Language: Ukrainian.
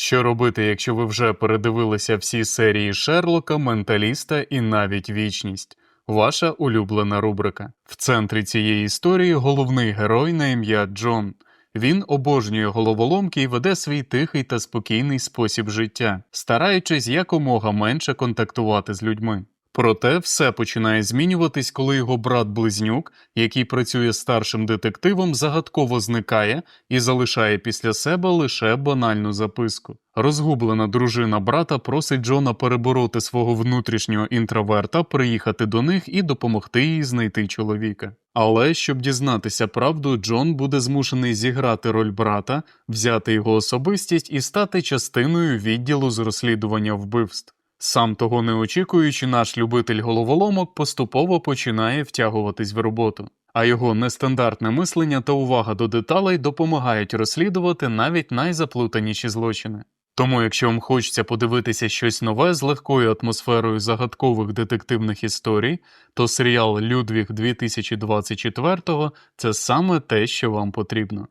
Що робити, якщо ви вже передивилися всі серії Шерлока, Менталіста і навіть вічність? Ваша улюблена рубрика. В центрі цієї історії головний герой на ім'я Джон. Він обожнює головоломки і веде свій тихий та спокійний спосіб життя, стараючись якомога менше контактувати з людьми. Проте все починає змінюватись, коли його брат-близнюк, який працює старшим детективом, загадково зникає і залишає після себе лише банальну записку. Розгублена дружина брата просить Джона перебороти свого внутрішнього інтроверта, приїхати до них і допомогти їй знайти чоловіка. Але щоб дізнатися правду, Джон буде змушений зіграти роль брата, взяти його особистість і стати частиною відділу з розслідування вбивств. Сам того не очікуючи, наш любитель головоломок поступово починає втягуватись в роботу, а його нестандартне мислення та увага до деталей допомагають розслідувати навіть найзаплутаніші злочини. Тому, якщо вам хочеться подивитися щось нове з легкою атмосферою загадкових детективних історій, то серіал Людвіг 2024 це саме те, що вам потрібно.